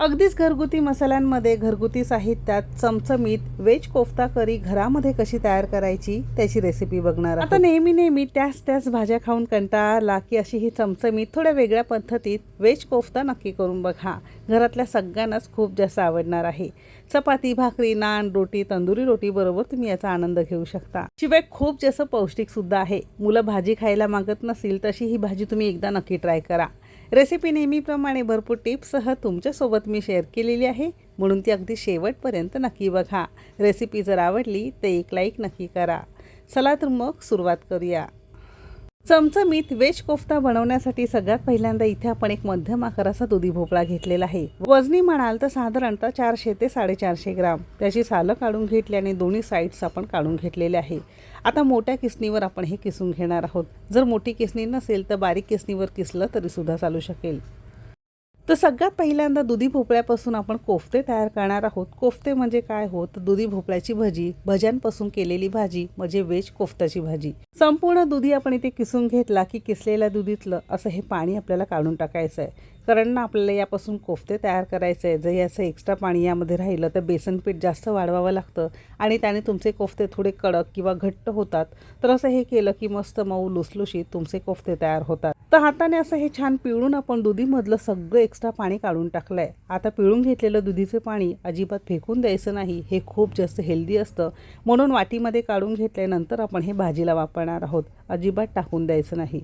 अगदीच घरगुती मसाल्यांमध्ये घरगुती साहित्यात चमचमीत वेज कोफ्ता करी घरामध्ये कशी तयार करायची त्याची रेसिपी बघणार. आता नेहमी नेहमी त्याच त्याच भाज्या खाऊन कंटाळा की अशी ही चमचमीत थोड्या वेगळ्या पद्धतीत वेज कोफ्ता नक्की करून बघा. घरातल्या सगळ्यांनाच खूप जास्त आवडणार आहे. चपाती भाकरी नान रोटी तंदुरी रोटी बरोबर तुम्ही याचा आनंद घेऊ शकता. शिवाय खूप जास्त पौष्टिक सुद्धा आहे. मुलं भाजी खायला मागत नसतील तशी ही भाजी तुम्ही एकदा नक्की ट्राय करा. रेसिपी नेहमीप्रमाणे भरपूर टिप्ससह तुमच्यासोबत मी शेअर केलेली आहे. म्हणून ती अगदी शेवटपर्यंत नक्की बघा. रेसिपी जर आवडली तर एक लाईक नक्की करा. चला तर मग सुरुवात करूया. चमचमीत वेज कोफ्ता बनवण्यासाठी सगळ्यात पहिल्यांदा इथे आपण एक मध्यम आकाराचा दुधी भोपळा घेतलेला आहे. वजनी म्हणाल तर साधारणतः चारशे ते साडेचारशे ग्राम. त्याची सालं काढून घेतली आणि दोन्ही साईड्स आपण काढून घेतलेले आहे. आता मोठ्या किसणीवर आपण हे किसून घेणार आहोत. जर मोठी किसणी नसेल तर बारीक किसणीवर किसलं तरी सुद्धा चालू शकेल. तर सगळ्यात पहिल्यांदा दुधी भोपळ्यापासून आपण कोफ्ते तयार करणार आहोत. कोफ्ते म्हणजे काय होत? तर दुधी भोपळ्याची भजी भज्यांपासून केलेली भाजी म्हणजे वेज कोफ्त्याची भाजी. संपूर्ण दुधी आपण इथे किसून घेतला की किसलेल्या दुधीतलं असं हे पाणी आपल्याला काढून टाकायचं आहे कारण ना आपल्याला यापासून कोफ्ते तयार करायचे आहे जर याचं एक्स्ट्रा पाणी यामध्ये राहिलं तर बेसन पीठ जास्त वाढवावं लागतं. आणि त्याने तुमचे कोफ्ते थोडे कडक किंवा घट्ट होतात. तर असं हे केलं की मस्त मऊ लुसलुशीत तुमचे कोफ्ते तयार होतात. तर हाताने असं हे छान पिळून आपण दुधीमधलं सगळं एक्स्ट्रा पाणी काढून टाकलं आहे आता पिळून घेतलेलं दुधीचं पाणी अजिबात फेकून द्यायचं नाही. हे खूप जास्त हेल्दी असतं. म्हणून वाटीमध्ये काढून घेतल्यानंतर आपण हे भाजीला वापरणार आहोत. अजिबात टाकून द्यायचं नाही.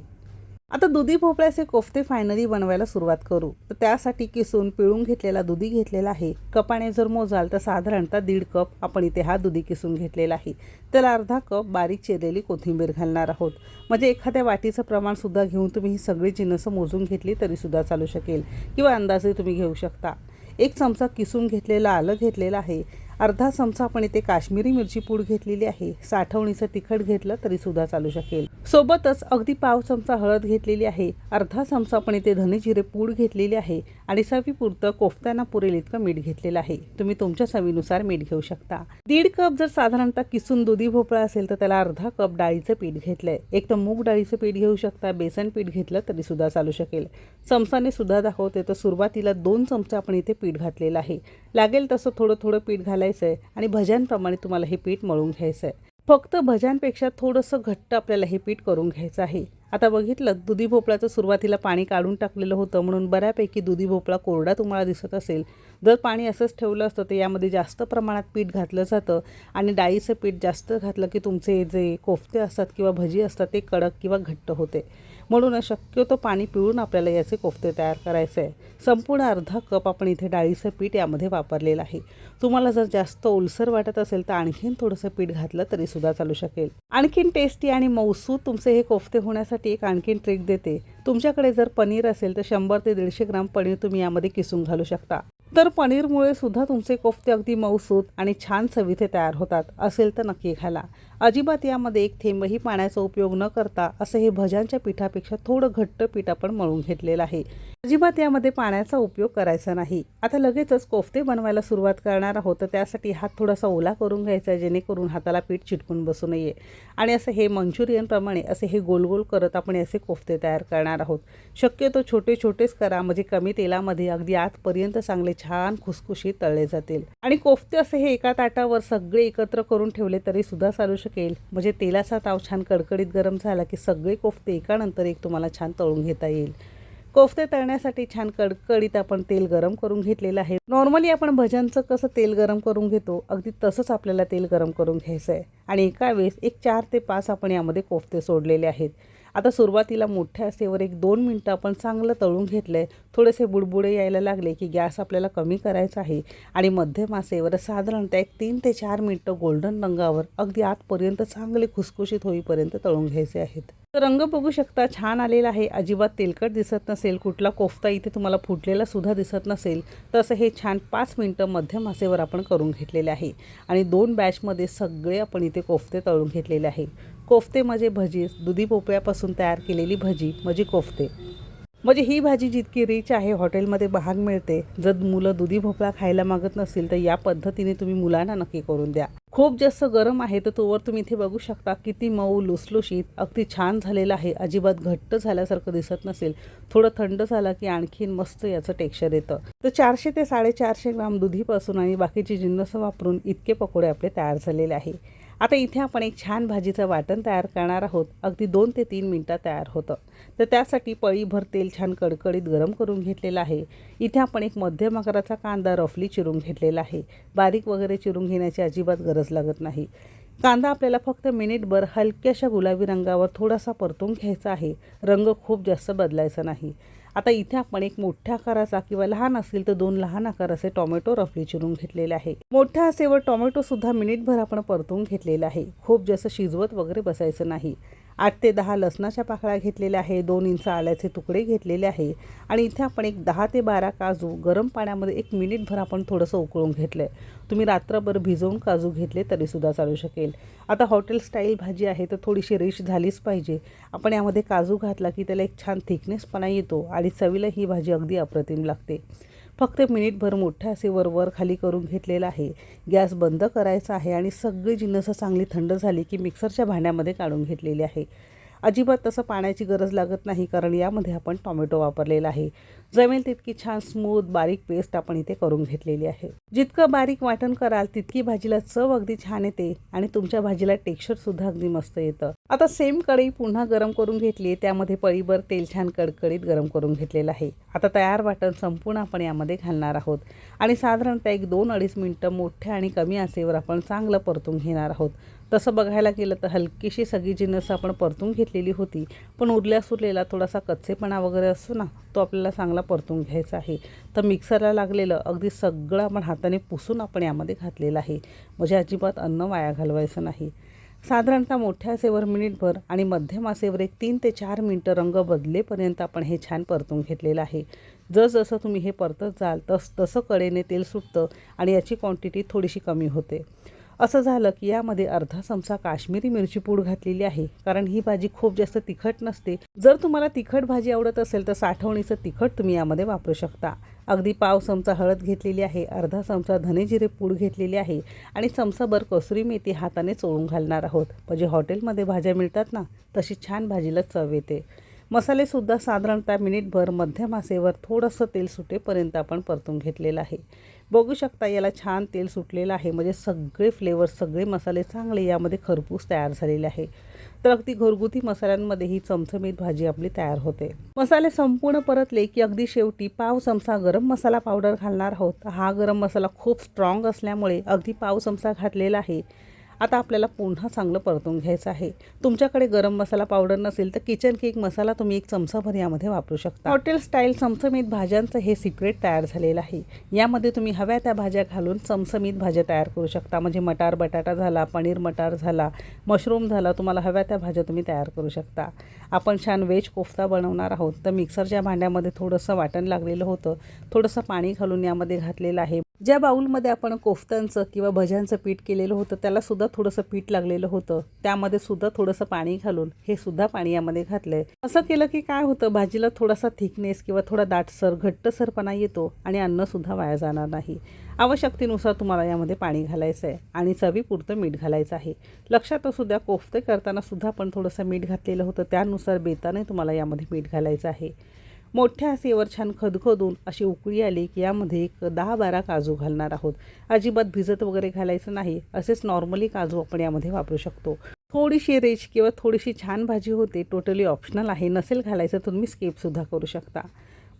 आता दुधी भोपळ्याचे कोफ्ते फायनली बनवायला सुरुवात करू. तर त्यासाठी किसून पिळून घेतलेला दुधी घेतलेला आहे. कपाने जर मोजाल तर साधारणतः दीड कप आपण इथे हा दुधी किसून घेतलेला आहे. त्याला अर्धा कप बारीक चिरलेली कोथिंबीर घालणार आहोत. म्हणजे एखाद्या वाटीचं प्रमाणसुद्धा घेऊन तुम्ही ही सगळी जिनसं मोजून घेतली तरीसुद्धा चालू शकेल. किंवा अंदाजे तुम्ही घेऊ शकता. एक चमचा किसून घेतलेला आलं घेतलेलं आहे. अर्धा चमचा आपण इथे काश्मीरी मिरची पूड घेतलेली आहे. साठवणीचं तिखट घेतलं तरी सुद्धा चालू शकेल. सोबतच अगदी पाव चमचा हळद घेतलेली आहे. अर्धा चमचा आपण इथे धने जिरे पूड घेतलेली आहे आणि चवीपुरतं कोफ्त्यांना पुरेल इतकं मीठ घेतलेलं आहे. तुम्ही तुमच्या चवीनुसार मीठ घेऊ शकता. दीड कप जर साधारणतः किसून दुधी भोपळा असेल तर त्याला अर्धा कप डाळीचं पीठ घेतलंय. एक तर मूग डाळीचं पीठ घेऊ शकता बेसन पीठ घेतलं तरी सुद्धा चालू शकेल. चमचाने सुद्धा दाखवते तर सुरुवातीला दोन चमचा आपण इथे पीठ घातलेलं आहे. लागेल तसं थोडं थोडं पीठ घालायचं आहे आणि भज्यांप्रमाणे तुम्हाला हे पीठ मळून घ्यायचं आहे फक्त भज्यांपेक्षा थोडंसं घट्ट आपल्याला हे पीठ करून घ्यायचं आहे. आता बघितलं दुधी भोपळ्याचं सुरुवातीला पाणी काढून टाकलेलं होतं म्हणून बऱ्यापैकी दुधी भोपळा कोरडा तुम्हाला दिसत असेल. जर पाणी असंच ठेवलं असतं तर यामध्ये जास्त प्रमाणात पीठ घातलं जातं. आणि डाळीचं पीठ जास्त घातलं की तुमचे जे कोफ्ते असतात किंवा भजी असतात ते कडक किंवा घट्ट होते. म्हणून शक्यतो पाणी पिळून आपल्याला याचे कोफ्ते तयार करायचे आहे. संपूर्ण अर्धा कप आपण इथे डाळीचं पीठ यामध्ये वापरलेलं आहे. तुम्हाला जर जास्त ओलसर वाटत असेल तर आणखीन थोडंसं पीठ घातलं तरी सुद्धा चालू शकेल. आणखीन टेस्टी आणि मौसूद तुमचे हे कोफ्ते होण्यासाठी एक आणखीन ट्रिक देते. तुमच्याकडे जर पनीर असेल तर शंभर ते दीडशे ग्राम पनीर तुम्ही यामध्ये किसून घालू शकता. तर पनीरमुळे सुद्धा तुमचे कोफ्ते अगदी मऊसूत आणि छान चवीचे तयार होतात. असेल तर नक्की घाला अजिबात यामध्ये एक थेंबही पाण्याचा उपयोग न करता असं हे भज्यांच्या पिठापेक्षा थोडं घट्ट पीठ आपण मळून घेतलेलं आहे. अजिबात यामध्ये पाण्याचा उपयोग करायचा नाही. आता लगेचच कोफ्ते बनवायला सुरुवात करणार आहोत. तर त्यासाठी हात थोडासा ओला करून घ्यायचा आहे जेणेकरून हाताला पीठ चिटकून बसू नये. आणि असं हे मंचुरियनप्रमाणे असे हे गोल गोल करत आपण असे कोफ्ते तयार करणार आहोत. शक्यतो छोटे छोटेच करा म्हणजे कमी तेलामध्ये अगदी आतपर्यंत चांगले छान खुसखुशीत तळले जातील. आणि कोफ्ते असे हे एका ताटावर सगळे एकत्र करून ठेवले तरी सुद्धा चालू शकेल. म्हणजे तेलाचा ताव छान कडकडीत गरम झाला की सगळे कोफते एकानंतर एक तुम्हाला छान तळून घेता येईल. कोफते तळण्यासाठी छान कडकडीत आपण तेल गरम करून घेतलेलं आहे. नॉर्मली आपण भजनचं कसं तेल गरम करून घेतो अगदी तसंच आपल्याला तेल गरम करून घ्यायचं आहे आणि एका वेळेस एक चार ते पाच आपण यामध्ये कोफ्ते सोडलेले आहेत. आता सुरुवातीला मोठ्या असेवर एक दोन मिनटं आपण चांगलं तळून घेतलं आहे थोडेसे बुडबुडे यायला लागले की गॅस आपल्याला कमी करायचा आहे आणि मध्यम आसेवर साधारणतः एक तीन ते चार मिनटं गोल्डन रंगावर अगदी आतपर्यंत चांगले खुसखुशीत होईपर्यंत तळून घ्यायचे आहेत. तर रंग बघू शकता छान आलेला आहे. अजिबात तेलकट दिसत नसेल. कुठला कोफ्ता इथे तुम्हाला फुटलेला सुद्धा दिसत नसेल. तसं हे छान पाच मिनटं मध्यम आसेवर आपण करून घेतलेले आहे. आणि दोन बॅचमध्ये सगळे आपण इथे कोफ्ते तळून घेतलेले आहे. कोफ्ते म्हणजे भजी दुधी भोपळ्यापासून तयार केलेली भजी म्हणजे कोफ्ते. म्हणजे ही भाजी जितकी रिच आहे हॉटेलमध्ये भाग मिळते. जर मुलं दुधी भोपळा खायला मागत नसेल तर या पद्धतीने तुम्ही मुलांना नक्की करून द्या. खूप जास्त गरम आहे तर तोवर तुम्ही इथे बघू शकता किती मऊ लुसलुशीत अगदी छान झालेलं आहे. अजिबात घट्ट झाल्यासारखं दिसत नसेल. थोडं थंड झालं की आणखीन मस्त याचं टेक्स्चर येतं. तर चारशे ते साडेचारशे ग्राम दुधीपासून आणि बाकीची जिन्नस वापरून इतके पकोडे आपले तयार झालेले आहे. आता इथे आपण एक छान भाजीचं वाटण तयार करणार आहोत. अगदी दोन ते तीन मिनटात तयार होतं. तर त्यासाठी पळीभर तेल छान कडकडीत गरम करून घेतलेलं आहे. इथे आपण एक मध्यम आकाराचा कांदा रफली चिरून घेतलेला आहे. बारीक वगैरे चिरून घेण्याची अजिबात गरज लागत नाही. कांदा आपल्याला फक्त मिनिटभर हलक्याशा गुलाबी रंगावर थोडासा परतून घ्यायचा आहे. रंग खूप जास्त बदलायचा नाही. आता इथे आपण एक मोठ्या आकाराचा किंवा लहान असेल तर दोन लहान आकाराचे टोमॅटो रफली चिरून घेतलेले आहे. मोठ्या असेवर टोमॅटो सुद्धा मिनिटभर आपण परतून घेतलेला आहे. खूप जास्त शिजवत वगैरे बसायचं नाही. आठ ते दहा लसणाच्या पाकळ्या घेतलेल्या आहे दोन इंच आल्याचे तुकडे घेतलेले आहे. आणि इथे आपण एक दहा ते बारा काजू गरम पाण्यामध्ये एक मिनिटभर आपण थोडंसं उकळून घेतलं आहे तुम्ही रात्रभर भिजवून काजू घेतले तरीसुद्धा चालू शकेल. आता हॉटेल स्टाईल भाजी आहे तर थोडीशी रिश झालीच पाहिजे. आपण यामध्ये काजू घातला की त्याला एक छान थिकनेसपणा येतो आणि चवीला ही भाजी अगदी अप्रतिम लागते. फक्त मिनिटभर मोठ्या असे वरवर खाली करून घेतलेला आहे. गॅस बंद करायचा आहे आणि सगळी जिन्नसं चांगली थंड झाली की मिक्सरच्या भांड्यामध्ये काढून घेतलेली आहे. अजिबात तसं पाण्याची गरज लागत नाही कारण यामध्ये आपण टॉमॅटो वापरलेला आहे. जमेल तितकी छान स्मूथ बारीक पेस्ट आपण इथे करून घेतलेली आहे. जितकं बारीक वाटण कराल तितकी भाजीला चव अगदी छान येते आणि तुमच्या भाजीला टेक्स्चर सुद्धा अगदी मस्त येतं. आता सेम कढई पुन्हा गरम करून घेतली त्यामध्ये पळीभर तेल छान कडकडीत गरम करून घेतलेलं आहे. आता तयार वाटण संपूर्ण आपण यामध्ये घालणार आहोत. आणि साधारणतः एक दोन अडीच मिनटं मोठ्या आणि कमी आसेवर आपण चांगलं परतून घेणार आहोत. तसं बघायला गेलं तर हलकीशी सगळी जिन्नस आपण परतून घेतलेली होती. पण उरल्या सुरलेला थोडासा कच्चेपणा वगैरे असतो ना तो आपल्याला चांगला परतून घ्यायचा आहे. तर मिक्सरला लागलेलं अगदी सगळं आपण हाताने पुसून आपण यामध्ये घातलेलं आहे. म्हणजे अजिबात अन्न वाया घालवायचं नाही. साधारणतः मोठ्या आसेवर मिनिटभर आणि मध्यम आसेवर एक तीन ते चार मिनटं रंग बदलेपर्यंत आपण हे छान परतून घेतलेलं आहे. जसजसं तुम्ही हे परतत जाल तस तसं कडेने तेल सुटतं आणि याची क्वांटिटी थोडीशी कमी होते. असं झालं की यामध्ये अर्धा चमचा काश्मीरी मिरची पूड घातलेली आहे. कारण ही भाजी खूप जास्त तिखट नसते. जर तुम्हाला तिखट भाजी आवडत असेल तर साठवणीचं तिखट तुम्ही यामध्ये वापरू शकता. अगदी पाव चमचा हळद घेतलेली आहे अर्धा चमचा धनेजिरे पूड घेतलेली आहे आणि चमचाभर कसुरी मेथी हाताने चोळून घालणार आहोत. म्हणजे हॉटेलमध्ये भाज्या मिळतात ना तशी छान भाजीला चव येते. मसालेसुद्धा साधारणतः मिनिटभर मध्यम आसेवर थोडंसं तेल सुटेपर्यंत आपण परतून घेतलेलं आहे. बघू शकता याला छान तेल सुटलेलं आहे. म्हणजे सगळे फ्लेवर सगळे मसाले चांगले यामध्ये खरपूस तयार झालेले आहे. तर अगदी घरगुती मसाल्यांमध्ये ही चमचमीत भाजी आपली तयार होते. मसाले संपूर्ण परतले की अगदी शेवटी पाव चमचा गरम मसाला पावडर घालणार आहोत. हा गरम मसाला खूप स्ट्रॉंग असल्यामुळे अगदी पाव चमचा घातलेला आहे. आता आपल्याला पुन्हा चांगलं परतून घ्यायचं आहे. तुमच्याकडे गरम मसाला पावडर नसेल तर किचन केक मसाला तुम्ही एक चमचाभर यामध्ये वापरू शकता. हॉटेल स्टाईल चमचमीत भाज्यांचं हे सिक्रेट तयार झालेलं आहे. यामध्ये तुम्ही हव्या त्या भाज्या घालून चमचमीत भाज्या तयार करू शकता. म्हणजे मटार बटाटा झाला पनीर मटार झाला मशरूम झाला तुम्हाला हव्या त्या भाज्या तुम्ही तयार करू शकता. आपण छान व्हेज कोफ्ता बनवणार आहोत. तर मिक्सरच्या भांड्यामध्ये थोडंसं वाटण लागलेलं होतं. थोडंसं पाणी घालून यामध्ये घातलेलं आहे. ज्या बाऊलमध्ये आपण कोफ्त्यांचं किंवा भज्यांचं पीठ केलेलं होतं त्याला सुद्धा थोडंसं पीठ लागलेलं होतं. त्यामध्ये सुद्धा थोडंसं पाणी घालून हे सुद्धा पाणी यामध्ये घातलंय. असं केलं की काय होतं भाजीला थोडासा थिकनेस किंवा थोडा दाटसर घट्टसरपणा येतो आणि अन्न सुद्धा वाया जाणार नाही. आवश्यकतेनुसार तुम्हाला यामध्ये पाणी घालायचं आहे आणि चवीपुरतं मीठ घालायचं आहे. लक्षात असू द्या कोफ्ते करताना सुद्धा आपण थोडंसं मीठ घातलेलं होतं त्यानुसार बेताने तुम्हाला यामध्ये मीठ घालायचं आहे. मोठ्या आसेवर छान खदखदून अशी उकळी आली की यामध्ये एक दहा बारा काजू घालणार आहोत. अजिबात भिजत वगैरे घालायचं नाही असेच नॉर्मली काजू आपण यामध्ये वापरू शकतो. थोडीशी रेज किंवा थोडीशी छान भाजी होते टोटली ऑप्शनल आहे नसेल घालायचं तुम्ही स्किपसुद्धा करू शकता.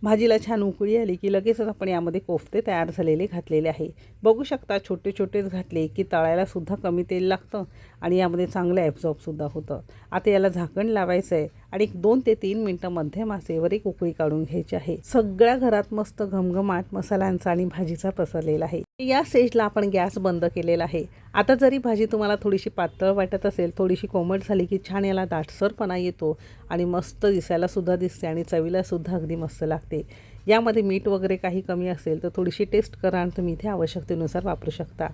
भाजीला छान उकळी आली की लगेचच आपण यामध्ये कोफ्ते तयार झालेले घातलेले आहे. बघू शकता छोटे छोटेच घातले की तळायलासुद्धा कमी तेल लागतं आणि यामध्ये चांगलं ॲब्झॉर्बसुद्धा होतं. आता याला झाकण लावायचं आहे आणि दोन ते तीन मिनटं मध्ये मासेवर एक उकळी काढून घ्यायची आहे. सगळ्या घरात मस्त घमघमाट मसाल्यांचा आणि भाजीचा पसरलेला आहे. या स्टेजला आपण गॅस बंद केलेला आहे. आता जरी भाजी तुम्हाला थोडीशी पातळ वाटत असेल थोडीशी कोमट झाली की छान याला दाटसरपणा येतो आणि मस्त दिसायला सुद्धा दिसते आणि चवीला सुद्धा अगदी मस्त लागते. यामध्ये मीठ वगैरे काही कमी असेल तर थोडीशी टेस्ट करा आणि तुम्ही इथे आवश्यकतेनुसार वापरू शकता.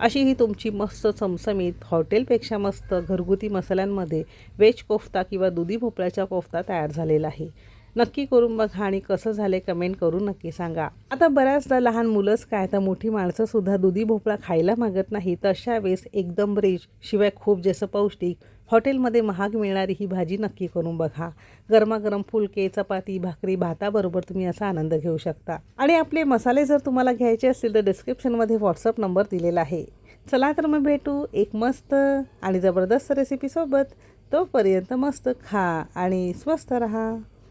अशी ही तुमची मस्त चमचमीत हॉटेलपेक्षा मस्त घरगुती मसाल्यांमध्ये वेज कोफ्ता किंवा दुधी भोपळ्याचा कोफ्ता तयार झालेला आहे. नक्की करून बघा आणि कसं झालं कमेंट करून नक्की सांगा. आता बऱ्याचदा लहान मुलंच काय तर मोठी माणसं सुद्धा दुधी भोपळा खायला मागत नाही तशा वेळेस एकदम रिच शिवाय खूप जसं पौष्टिक हॉटेलमध्ये महाग मिळणारी ही भाजी नक्की करून बघा. गरमागरम फुलके चपाती भाकरी भाताबरोबर तुम्ही असा आनंद घेऊ शकता. आणि आपले मसाले जर तुम्हाला घ्यायचे असतील तर डिस्क्रिप्शनमध्ये व्हॉट्सअप नंबर दिलेला आहे. चला तर मग भेटू एक मस्त आणि जबरदस्त रेसिपीसोबत तोपर्यंत मस्त खा आणि स्वस्त रहा.